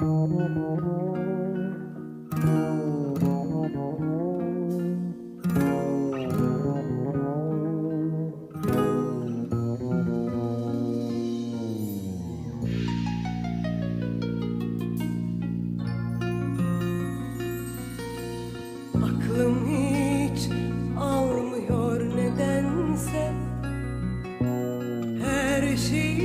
Aklım hiç almıyor nedense. Her şeyi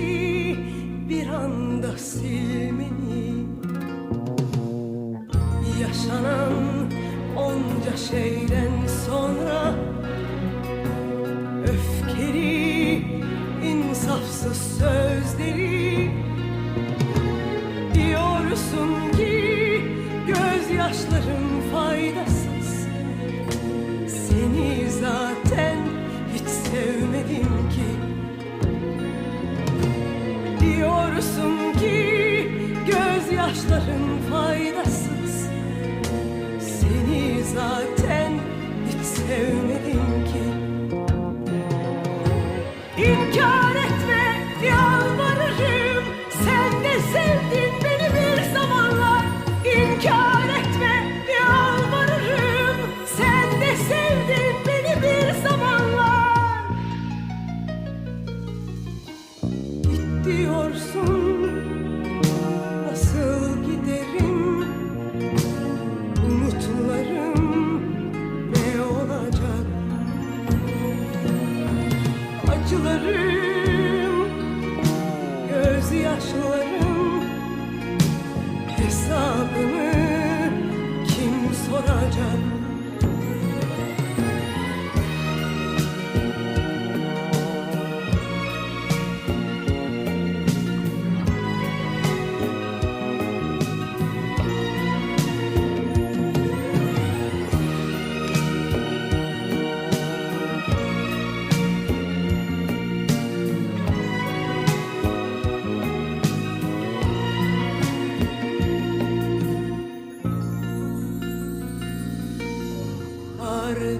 Öfkeli, insafsız sözleri. Diyorsun ki gözyaşların faydasız. Seni zaten hiç sevmedim ki. Diyorsun ki gözyaşların faydasız Git diyorsun? Nasıl giderim? Umutlarım ne olacak? Acılarım, gözyaşlarım hesabını kim soracak?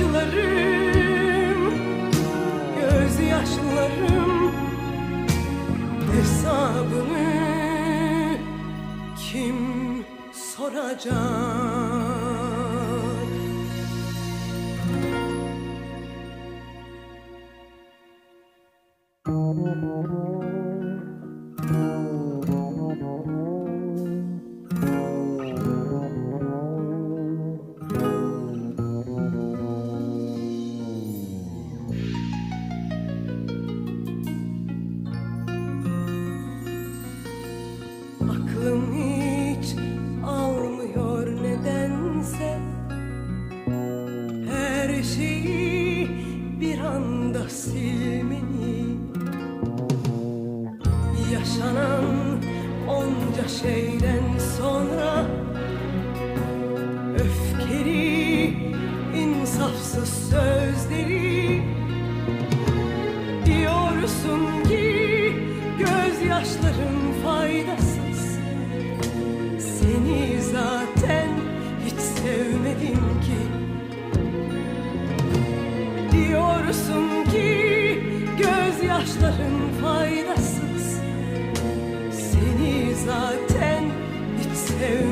Acılarım, gözyaşlarım hesabını kim soracak? Aklım yanan onca şeyden sonra Öfkeli, insafsız sözleri Diyorsun ki gözyaşlarım faydasız. Seni zaten hiç sevmedim ki. Diyorsun ki gözyaşlarım faydasız zaten hiç sevmedim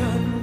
Hesabını kim soracak